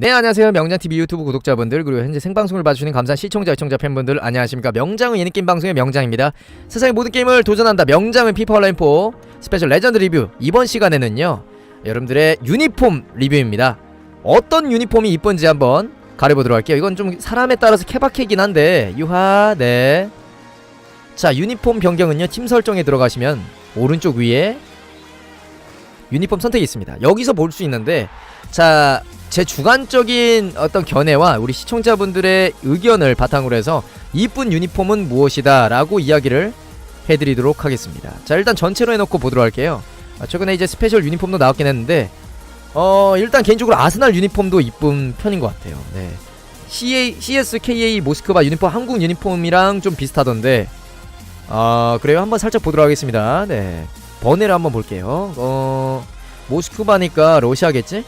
네 안녕하세요. 명장TV 유튜브 구독자분들 그리고 현재 생방송을 봐주시는 감사한 시청자 시청자 팬분들 안녕하십니까? 명장은 예능게임 방송의 명장입니다. 세상의 모든 게임을 도전한다. 명장은 피파 온라인4 스페셜 레전드 리뷰. 이번 시간에는요 여러분들의 유니폼 리뷰입니다. 어떤 유니폼이 이쁜지 한번 가려보도록 할게요. 이건 좀 사람에 따라서 케바케긴 한데 유하 네자 유니폼 변경은요 팀 설정에 들어가시면 오른쪽 위에 유니폼 선택이 있습니다. 여기서 볼 수 있는데 자 제 주관적인 어떤 견해와 우리 시청자분들의 의견을 바탕으로 해서 이쁜 유니폼은 무엇이다 라고 이야기를 해드리도록 하겠습니다. 자 일단 전체로 해놓고 보도록 할게요. 아, 최근에 이제 스페셜 유니폼도 나왔긴 했는데 어 일단 개인적으로 아스날 유니폼도 이쁜 편인 것 같아요. 네. CA, CSKA 모스크바 유니폼 한국 유니폼이랑 좀 비슷하던데 아 그래요? 한번 살짝 보도록 하겠습니다. 네. 번외를 한번 볼게요. 어 모스크바니까 러시아겠지?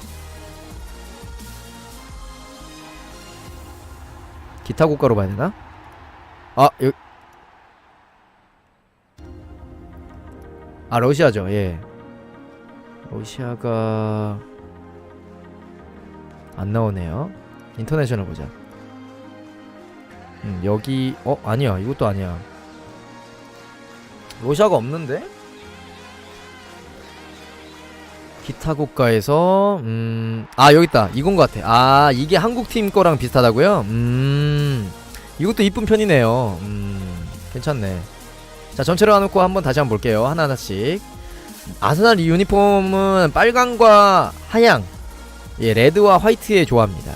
기타 국가로 봐야 되나? 아, 여... 아, 러시아죠. 예. 러시아가 안 나오네요. 인터내셔널 보자. 음, 여기 어, 아니야. 이것도 아니야. 러시아가 없는데? 기타 국가에서 음, 아 여기 있다. 이건 것 같아. 아 이게 한국 팀 거랑 비슷하다고요? 음 이것도 이쁜 편이네요. 음 괜찮네. 자 전체로 해놓고 한번 다시 한번 볼게요. 하나하나씩. 아스날 이 유니폼은 빨강과 하양 예 레드와 화이트의 조합입니다.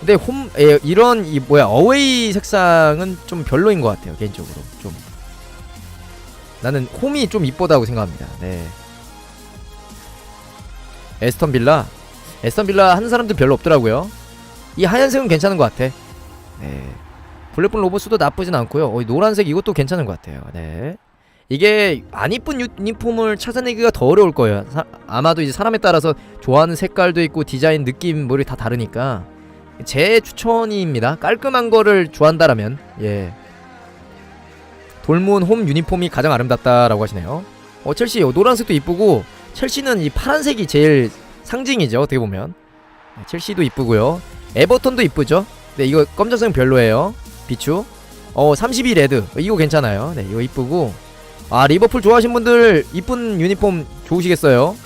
근데 홈 예, 이런 이 뭐야 어웨이 색상은 좀 별로인 것 같아요 개인적으로. 좀. 나는 홈이 좀 이쁘다고 생각합니다. 네 에스턴 빌라. 에스턴 빌라 하는 사람들 별로 없더라고요. 이 하얀색은 괜찮은 것 같아. 네. 블랙분 로보스도 나쁘진 않고요. 어, 이 노란색 이것도 괜찮은 것 같아요. 네. 이게 안 이쁜 유니폼을 찾아내기가 더 어려울 거예요. 사, 아마도 이제 사람에 따라서 좋아하는 색깔도 있고 디자인 느낌 뭐이 다 다르니까. 제 추천입니다. 깔끔한 거를 좋아한다라면. 예. 돌문 홈 유니폼이 가장 아름답다라고 하시네요. 어 첼시 어, 노란색도 이쁘고 첼시는 이 파란색이 제일 상징이죠 어떻게 보면. 네, 첼시도 이쁘고요. 에버턴도 이쁘죠? 네 이거 검정색 별로예요 비추. 어 32 레드. 이거 괜찮아요. 네 이거 이쁘고. 아 리버풀 좋아하시는 분들 이쁜 유니폼 좋으시겠어요?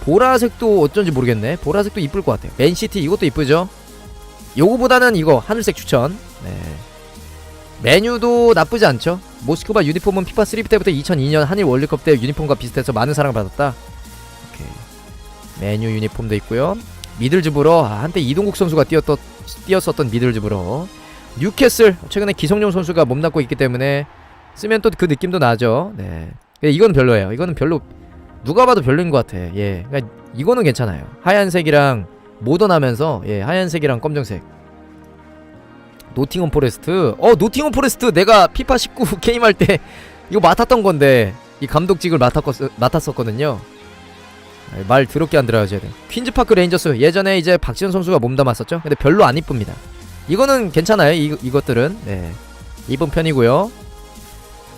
보라색도 어쩐지 모르겠네. 보라색도 이쁠 것 같아요. 맨시티 이것도 이쁘죠? 요거보다는 이거 하늘색 추천. 네. 메뉴도 나쁘지 않죠? 모스크바 유니폼은 피파 3 때부터 2002년 한일 월드컵 때 유니폼과 비슷해서 많은 사랑을 받았다. 메뉴 유니폼도 있고요. 미들즈브러 아, 한때 이동국 선수가 뛰었던 뛰었었던 미들즈브러 뉴캐슬 최근에 기성용 선수가 몸담고 있기 때문에 쓰면 또 그 느낌도 나죠. 네. 이건 별로예요. 이거는 별로 누가 봐도 별로인 것 같아. 예. 그러니까 이거는 괜찮아요. 하얀색이랑 모던하면서 예 하얀색이랑 검정색. 노팅엄 포레스트. 어 노팅엄 포레스트 내가 피파 19 게임 할 때 이거 맡았던 건데 이 감독직을 맡았, 맡았었거든요. 아, 말 더럽게 안 들어가셔야 돼. 퀸즈파크 레인저스 예전에 이제 박지현 선수가 몸담았었죠. 근데 별로 안 이쁩니다. 이거는 괜찮아요. 이, 이것들은 네 이쁜 편이고요.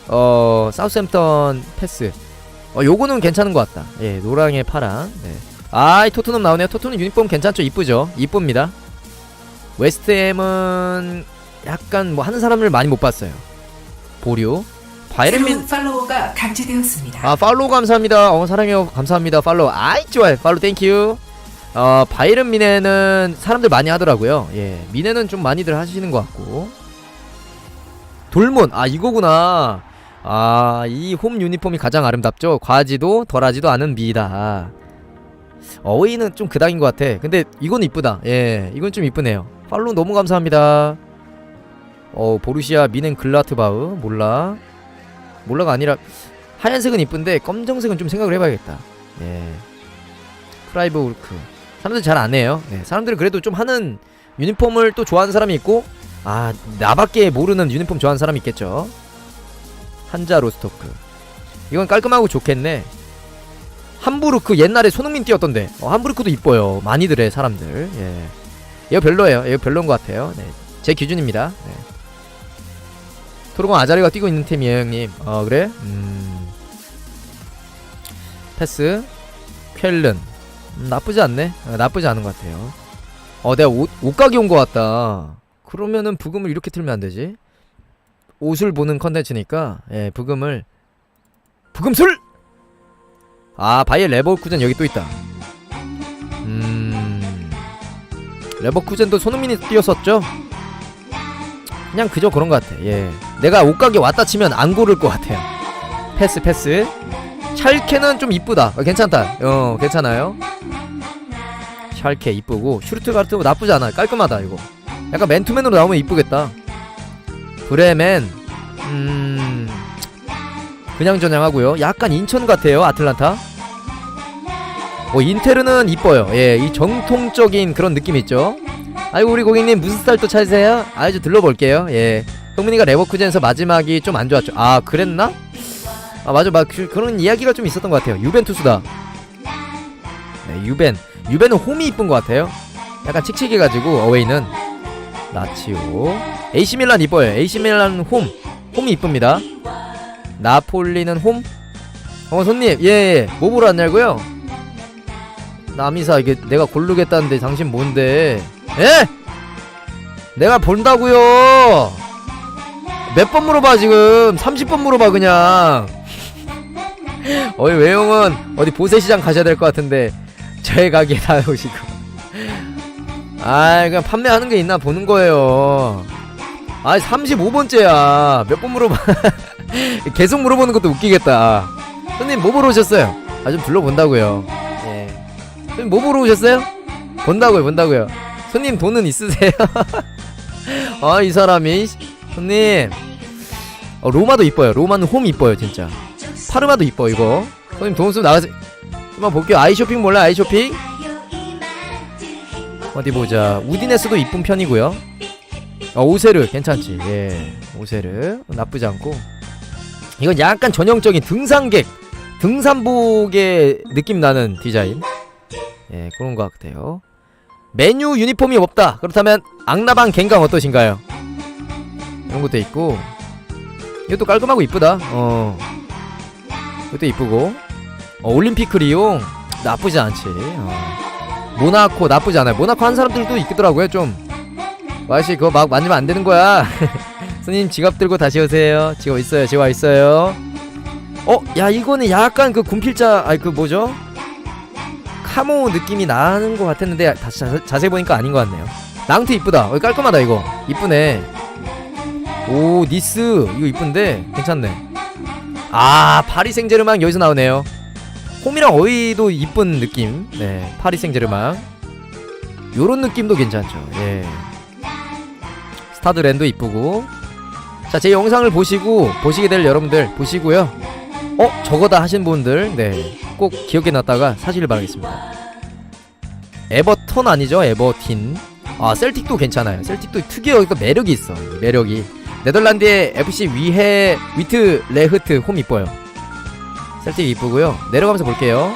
어 사우스햄턴 패스. 어 요거는 괜찮은 것 같다. 예 노랑에 파랑. 네. 아이 토트넘 나오네요. 토트넘 유니폼 괜찮죠? 이쁘죠? 이쁩니다. 웨스트햄은 약간 뭐 하는 사람을 많이 못 봤어요. 보류. 바이른민 새로운 팔로워가 감지되었습니다. 아 팔로우 감사합니다. 어 사랑해요. 감사합니다. 팔로우. 아이 좋아요. 팔로우 땡큐. 어 바이른 미네는 사람들 많이 하더라고요. 예, 미네는 좀 많이들 하시는 것 같고. 돌문 아 이거구나. 아 이 홈 유니폼이 가장 아름답죠. 과하지도 덜하지도 않은 미다. 어웨이는 좀 그닥인 것 같아. 근데 이건 이쁘다. 예, 이건 좀 이쁘네요. 팔로우 너무 감사합니다. 어 보루시아 미넨 글라트바흐 몰라. 몰라가 아니라 하얀색은 이쁜데 검정색은 좀 생각을 해봐야겠다. 예. 프라이브 울크. 사람들 잘 안 해요. 네. 사람들은 그래도 좀 하는 유니폼을 또 좋아하는 사람이 있고 아 나밖에 모르는 유니폼 좋아하는 사람이 있겠죠. 한자 로스토크. 이건 깔끔하고 좋겠네. 함부르크 옛날에 손흥민 뛰었던데. 어, 함부르크도 이뻐요. 많이들 해 사람들. 예. 이거 별로예요. 이거 별로인 것 같아요. 네. 제 기준입니다. 네. 토르공 아자리가 뛰고 있는 팀이에요 형님. 어 그래? 음. 패스. 쾰른. 음, 나쁘지 않네. 어, 나쁘지 않은 것 같아요. 어 내가 옷, 옷가게 온거 같다. 그러면은 부금을 이렇게 틀면 안 되지? 옷을 보는 컨텐츠니까 예 부금을. 부금술! 아 바이엘 레버쿠젠 여기 또 있다. 음. 레버쿠젠도 손흥민이 뛰었었죠 그냥 그저 그런 것 같아. 예. 내가 옷가게 왔다 치면 안 고를 것 같아요. 패스 패스. 샬케는 좀 이쁘다. 어, 괜찮다. 어 괜찮아요. 샬케 이쁘고 슈르트가르트 뭐 나쁘지 않아 깔끔하다 이거. 약간 맨투맨으로 나오면 이쁘겠다. 브레멘. 음 그냥저냥하고요. 약간 인천 같아요 아틀란타. 뭐 인테르는 이뻐요. 예 이 정통적인 그런 느낌 있죠 아이고 우리 고객님 무슨 스타일 또 찾으세요? 아주 들러볼게요. 예. 형민이가 레버쿠젠에서 마지막이 좀 안 좋았죠. 아 그랬나? 아 맞아. 막 그, 그런 이야기가 좀 있었던 것 같아요. 유벤투스다. 네, 유벤. 유벤은 홈이 이쁜 것 같아요. 약간 칙칙해가지고 어웨이는. 라치오. AC 밀란 이뻐요. AC 밀란 홈. 홈이 이쁩니다. 나폴리는 홈? 어 손님. 예, 예. 뭐 보러 왔냐고요? 남이사 이게 내가 고르겠다는데 당신 뭔데 예? 내가 본다고요. 몇 번 물어봐 지금? 30번 물어봐 그냥. 어이 외형은 어디 보세시장 가셔야 될 것 같은데 저희 가게에 다 오시고. 아 그냥 판매하는 게 있나 보는 거예요. 아 35번째야. 몇 번 물어봐. 계속 물어보는 것도 웃기겠다. 손님 뭐 보러 오셨어요? 아 좀 둘러본다고요. 예. 손님 뭐 보러 오셨어요? 본다고요 본다고요 손님 돈은 있으세요? 아 이 사람이. 손님. 어, 로마도 이뻐요. 로마는 홈 이뻐요 진짜. 파르마도 이뻐 이거. 손님 돈 쓰면 나가세요. 한번 볼게요. 아이쇼핑 몰라 아이쇼핑? 어디 보자. 우디네스도 이쁜 편이고요. 어, 오세르 괜찮지? 예 오세르. 나쁘지 않고. 이건 약간 전형적인 등산객 등산복의 느낌 나는 디자인. 예 그런 것 같아요 메뉴 유니폼이 없다. 그렇다면 악라방 갱강 어떠신가요? 이런 것도 있고. 이것도 깔끔하고 이쁘다. 어. 이것도 이쁘고. 어, 올림피크 리옹 나쁘지 않지. 어. 모나코 나쁘지 않아요. 모나코 한 사람들도 있더라고요 좀. 와씨 그거 막 만지면 안 되는 거야. 손님 지갑 들고 다시 오세요. 지갑 있어요 지갑 있어요. 어 야 이거는 약간 그 군필자 아니 그 뭐죠 카모 느낌이 나는 것 같았는데 다시 자, 자세히 보니까 아닌 것 같네요. 낭트 이쁘다. 어, 깔끔하다 이거. 이쁘네. 오 니스. 이거 이쁜데? 괜찮네. 아 파리 생제르망 여기서 나오네요. 홈이랑 어이도 이쁜 느낌. 네 파리 생제르망. 요런 느낌도 괜찮죠. 예. 스타드랜도 이쁘고. 자 제 영상을 보시고 보시게 될 여러분들 보시고요. 어 저거다 하신 분들. 네 꼭 기억해 놨다가 사시길 바라겠습니다. 에버턴 아니죠? 에버틴. 아 셀틱도 괜찮아요. 셀틱도 특유의 그 매력이 있어. 이 매력이. 네덜란드의 FC 위해 위트 레흐트 홈 이뻐요. 셀틱 이쁘고요. 내려가면서 볼게요.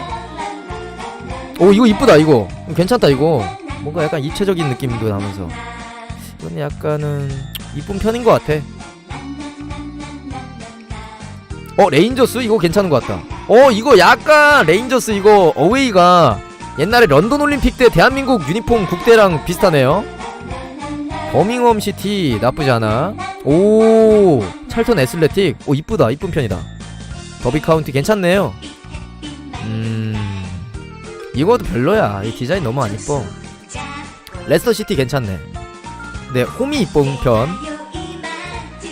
오 이거 이쁘다 이거. 괜찮다 이거. 뭔가 약간 입체적인 느낌도 나면서. 이건 약간은 이쁜 편인 것 같아. 어 레인저스? 이거 괜찮은 것 같다 어 이거 약간 레인저스 이거 어웨이가 옛날에 런던 올림픽 때 대한민국 유니폼 국대랑 비슷하네요. 버밍엄 시티 나쁘지 않아. 오 찰턴 애슬레틱. 오 이쁘다. 이쁜 편이다. 더비 카운티 괜찮네요. 음 이것도 별로야. 이 디자인 너무 안 이뻐. 레스터 시티 괜찮네. 네 홈이 이쁜 편.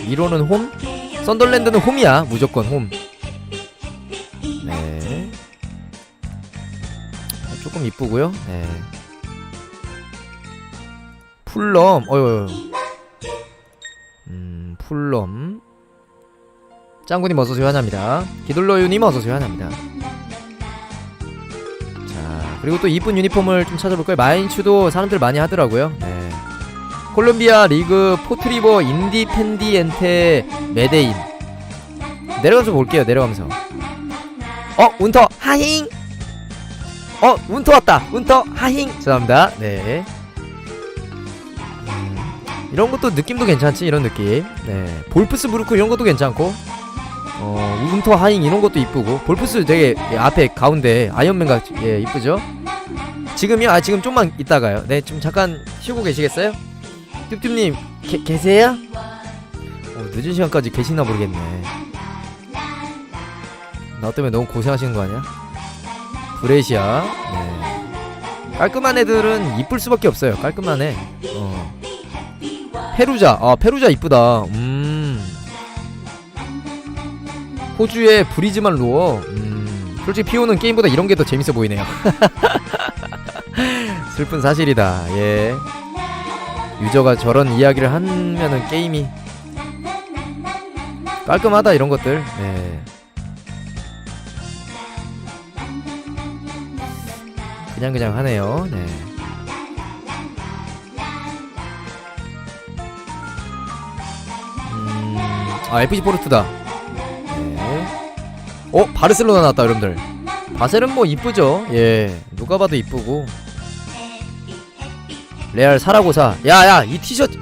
이로는 홈? 썬덜랜드는 홈이야. 무조건 홈 조금 이쁘고요. 네. 풀럼 어유 음 풀럼 짱구님 어서오세요. 환합니다. 기돌러유님 어서오세요. 환합니다. 자 그리고 또 이쁜 유니폼을 좀 찾아볼까요? 마인츠도 사람들 많이 하더라고요. 네. 콜롬비아 리그 포트리버 인디펜디엔테 메데인. 내려가서 볼게요. 내려가면서. 어 운터. 하잉 어 운터 왔다 운터 하잉 죄송합니다 네 음, 이런 것도 느낌도 괜찮지 이런 느낌 네 볼프스 브루크 이런 것도 괜찮고 어 운터 하잉 이런 것도 이쁘고 볼프스 되게 예, 앞에 가운데 아이언맨 같이 예 이쁘죠 지금요? 아 지금 좀만 이따가요. 네, 좀 잠깐 쉬고 계시겠어요? 뚠뚠님 게, 계세요? 어, 늦은 시간까지 계시나 모르겠네. 나 때문에 너무 고생하시는 거 아니야? 브레시아. 네. 깔끔한 애들은 이쁠 수밖에 없어요. 깔끔하네. 어. 페루자. 아 페루자 이쁘다. 음. 호주의 브리즈만 로어. 음. 솔직히 피오는 게임보다 이런 게 더 재밌어 보이네요. 슬픈 사실이다. 예. 유저가 저런 이야기를 하면은 게임이 깔끔하다 이런 것들. 네. 그냥 그냥 하네요. 네. 음, 아 FC 포르투다. 네. 어 바르셀로나 나왔다 여러분들. 바셀은 뭐 이쁘죠. 예, 누가 봐도 이쁘고. 레알 사라고 사. 야 야 이 티셔츠.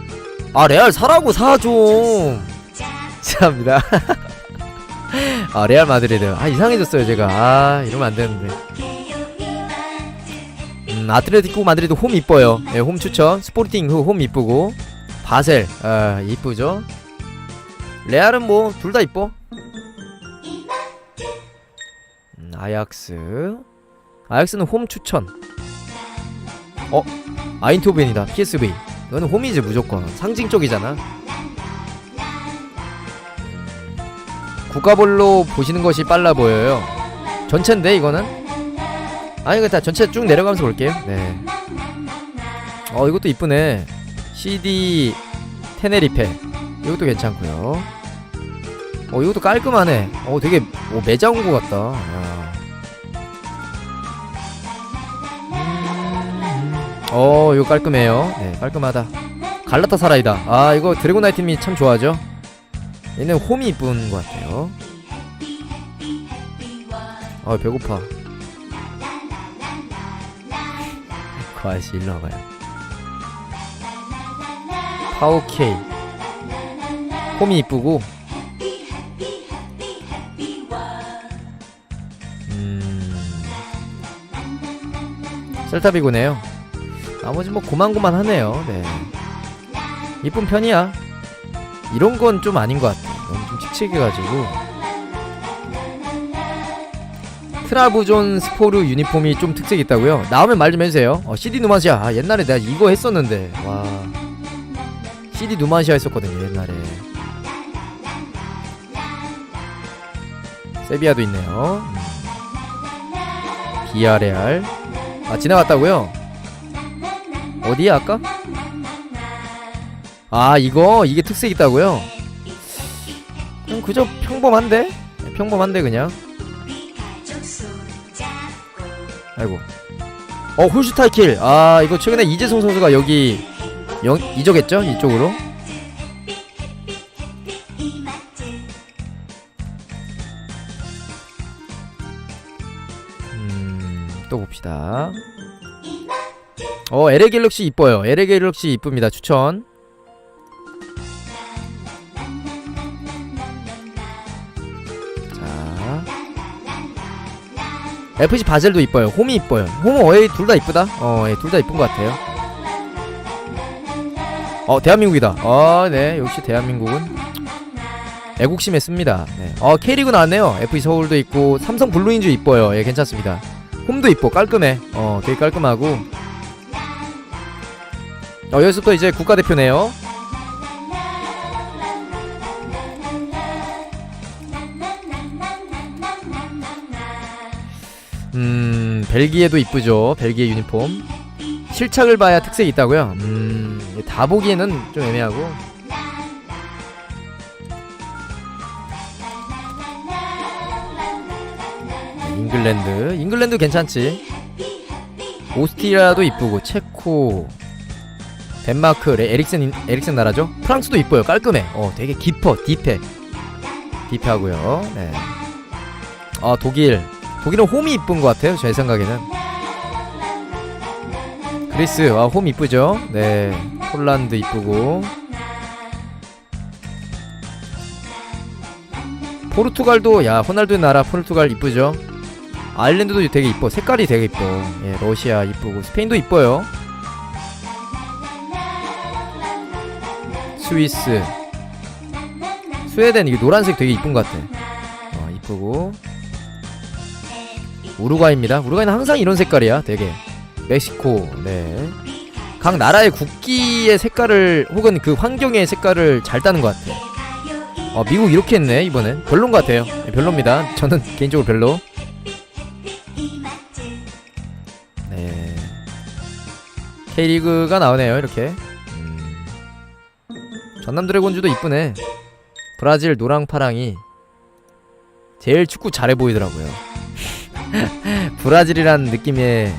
아 레알 사라고 사 좀. 감사합니다. 아 레알 마드리드. 아 이상해졌어요 제가. 아 이러면 안 되는데. 음 아틀레티코 마드리드 홈 이뻐요. 예, 홈 추천. 스포팅 후 홈 이쁘고. 바셀 아 이쁘죠. 레알은 뭐 둘 다 이뻐. 음, 아약스. 아약스는 홈 추천. 어? 아인토벤이다. PSV. 이거는 홈이지 무조건. 상징 쪽이잖아. 국가볼로 보시는 것이 빨라 보여요. 전체인데 이거는? 아니 이거 다 전체 쭉 내려가면서 볼게요. 네. 어 이것도 이쁘네. CD 테네리페. 이것도 괜찮고요. 어 이것도 깔끔하네. 어 되게 어, 매장 온 것 같다. 야. 어 이거 깔끔해요. 네 깔끔하다. 갈라타 사라이다. 아 이거 드래곤나이 팀이 참 좋아하죠. 얘는 홈이 이쁜 것 같아요. 아 배고파. 그 아저씨 일로 와봐요. 파오케이. 홈이 이쁘고. 음. 셀타비고네요. 나머지 뭐 고만고만 하네요. 네. 이쁜 편이야. 이런 건 좀 아닌 것 같아. 너무 좀 칙칙해가지고. 트라부존 스포르 유니폼이 좀 특색 있다고요? 나오면 말 좀 해주세요. 어, CD 누마시아. 아, 옛날에 내가 이거 했었는데. 와. CD 누마시아 했었거든요, 옛날에. 세비야도 있네요. 음. 비아레알. 아, 지나갔다고요? 어디야, 아까? 아 이거 이게 특색 있다고요? 그냥 그저 평범한데? 평범한데 그냥 아이고. 어 홀슈타이킬. 아 이거 최근에 이재성 선수가 여기 영, 이적했죠? 이쪽으로? 음또 봅시다. 어 LA 갤럭시 이뻐요. LA 갤럭시 이쁩니다. 추천 FC 바젤도 이뻐요. 홈이 이뻐요. 홈 어웨이 둘 다 이쁘다. 어, 예, 둘 다 이쁜 것 같아요. 어, 대한민국이다. 어, 네, 역시 대한민국은 애국심에 씁니다. 네. 어, K리그 나왔네요. FC 서울도 있고 삼성 블루인즈 이뻐요. 예, 괜찮습니다. 홈도 이뻐, 깔끔해. 어, 되게 깔끔하고. 어, 여기서 또 이제 국가대표네요. 음, 벨기에도 이쁘죠. 벨기에 유니폼. 실착을 봐야 특색이 있다고요. 음, 다 보기에는 좀 애매하고. 잉글랜드, 잉글랜드 괜찮지. 오스트리아도 이쁘고 체코, 덴마크, 레, 에릭센 에릭센 나라죠. 프랑스도 이뻐요. 깔끔해. 어, 되게 깊어, 딥해, 딥하고요. 네. 아 독일, 독일은 홈이 이쁜 것 같아요. 제 생각에는. 그리스, 아, 홈 이쁘죠? 네. 폴란드 이쁘고. 포르투갈도, 야, 호날두 나라 포르투갈 이쁘죠? 아일랜드도 되게 이뻐. 색깔이 되게 이뻐. 예, 러시아 이쁘고 스페인도 이뻐요. 스위스, 스웨덴 이게 노란색 되게 이쁜 것 같아. 어, 이쁘고. 우루과이입니다. 우루과이는 항상 이런 색깔이야. 되게. 멕시코, 네. 각 나라의 국기의 색깔을 혹은 그 환경의 색깔을 잘 따는 것 같아. 어, 미국 이렇게 했네 이번엔 별론 것 같아요. 네, 별로입니다. 저는 개인적으로 별로. 네. K리그가 나오네요 이렇게. 음. 전남 드래곤즈도 이쁘네. 브라질 노랑 파랑이 제일 축구 잘해 보이더라고요. 브라질이란 느낌의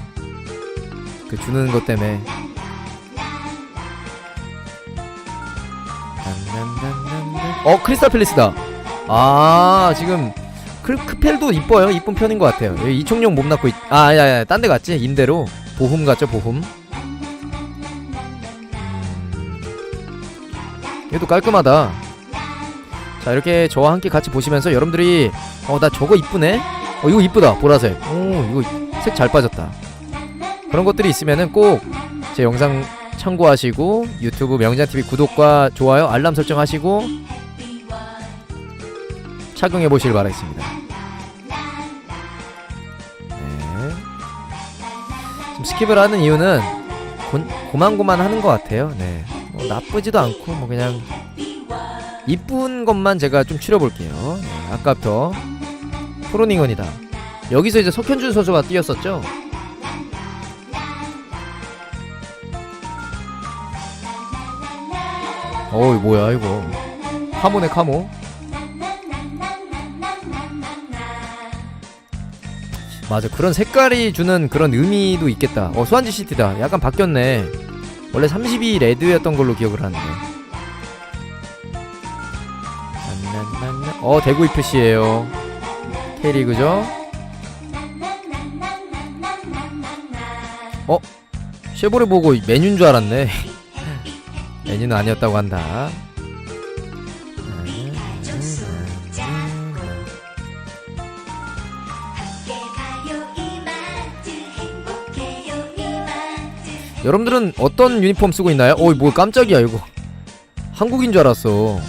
그 주는 것 때문에. 어 크리스탈 팰리스다. 아 지금 크, 크펠도 이뻐요. 이쁜 편인 것 같아요. 이총용 몸 낳고 있... 아 야야 딴 데 갔지 임대로 보훔 갔죠. 음... 얘도 깔끔하다. 자 이렇게 저와 함께 같이 보시면서 여러분들이 어 나 저거 이쁘네. 어 이거 이쁘다 보라색. 오 이거 색 잘 빠졌다. 그런 것들이 있으면은 꼭 제 영상 참고하시고 유튜브 명장TV 구독과 좋아요 알람 설정하시고 착용해 보시길 바라겠습니다. 네. 좀 스킵을 하는 이유는 고, 고만고만 하는 것 같아요. 네. 뭐 나쁘지도 않고 뭐 그냥 이쁜 것만 제가 좀 추려볼게요. 네. 아까부터 프로닝원이다. 여기서 이제 석현준 선수가 뛰었었죠. 어이 뭐야 이거. 카모네 카모. 맞아 그런 색깔이 주는 그런 의미도 있겠다. 어 수완지 시티다. 약간 바뀌었네. 원래 32 레드였던 걸로 기억을 하는데. 어 대구 이프시에요 K리그죠? 어? 쉐보레 보고 메뉴인 줄 알았네. 메뉴는 아니었다고 한다. 여러분들은 어떤 유니폼 쓰고 있나요? 어이 뭐 깜짝이야 이거. 한국인 줄 알았어.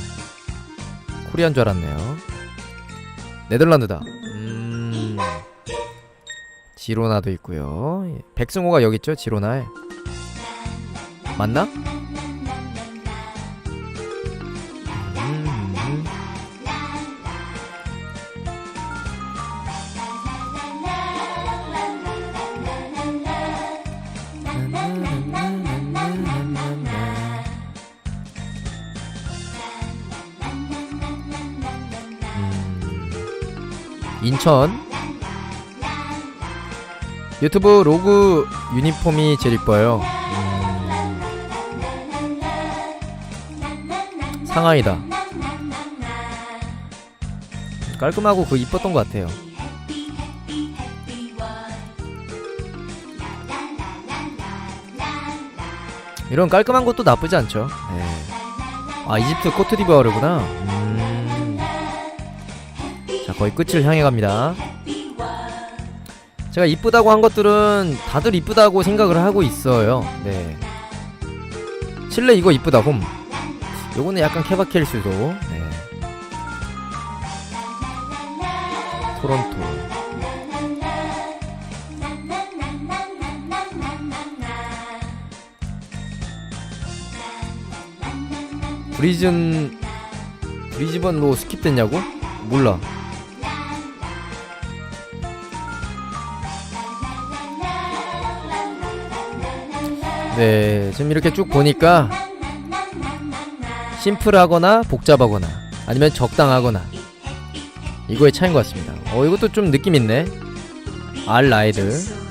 코리안 줄 알았네요. 네덜란드다. 음 지로나도 있고요 예, 백승호가 여기 있죠 지로나에 맞나? 음. 음. 인천 유튜브 로그 유니폼이 제일 이뻐요. 음. 상하이다. 깔끔하고 그 이뻤던 것 같아요. 이런 깔끔한 것도 나쁘지 않죠. 네. 아 이집트 코트디부아르구나. 음. 자 거의 끝을 향해 갑니다. 제가 이쁘다고 한 것들은 다들 이쁘다고 생각을 하고 있어요. 네. 칠레 이거 이쁘다 홈. 요거는 약간 케바케일 수도. 네. 토론토. 브리즌 브리즈번로 스킵됐냐고? 몰라. 네, 지금 이렇게 쭉 보니까 심플하거나 복잡하거나 아니면 적당하거나 이거의 차이인 것 같습니다. 어, 이것도 좀 느낌 있네. 알 라이드.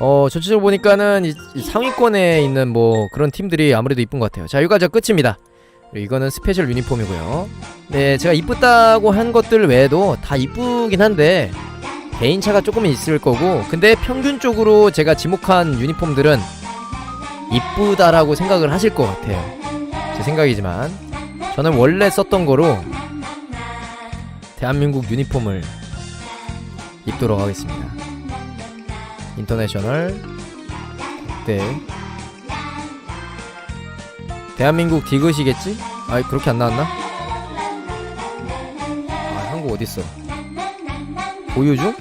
어, 전체적으로 보니까는 이, 이 상위권에 있는 뭐 그런 팀들이 아무래도 이쁜 것 같아요. 자, 여기까지 끝입니다. 이거는 스페셜 유니폼이고요. 네, 제가 이쁘다고 한 것들 외에도 다 이쁘긴 한데 개인차가 조금 있을 거고 근데 평균적으로 제가 지목한 유니폼들은 이쁘다라고 생각을 하실 것 같아요 제 생각이지만 저는 원래 썼던 거로 대한민국 유니폼을 입도록 하겠습니다 인터내셔널 국대 대한민국 디귿이겠지? 아 그렇게 안 나왔나? 아 한국 어딨어 보유 중?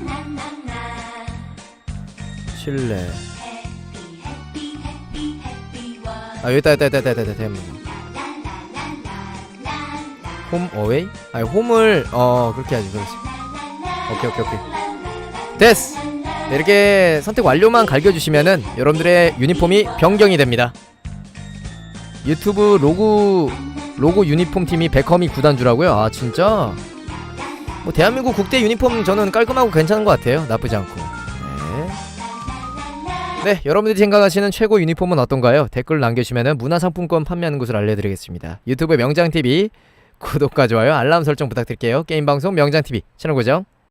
실내 아 여기다 여기다 여기다 대한민국 홈 어웨이? 아니 홈을 어 그렇게 하지 그렇지 오케이 오케이 오케이 됐어 네, 이렇게 선택 완료만 갈겨주시면은 여러분들의 유니폼이 변경이 됩니다 유튜브 로고 로고 유니폼 팀이 베컴이 구단주라고요? 아 진짜? 뭐 대한민국 국대 유니폼 저는 깔끔하고 괜찮은 것 같아요. 나쁘지 않고. 네. 네, 여러분들이 생각하시는 최고 유니폼은 어떤가요? 댓글 남겨주시면 문화상품권 판매하는 곳을 알려드리겠습니다. 유튜브 명장TV 구독과 좋아요, 알람 설정 부탁드릴게요. 게임방송 명장TV 채널 고정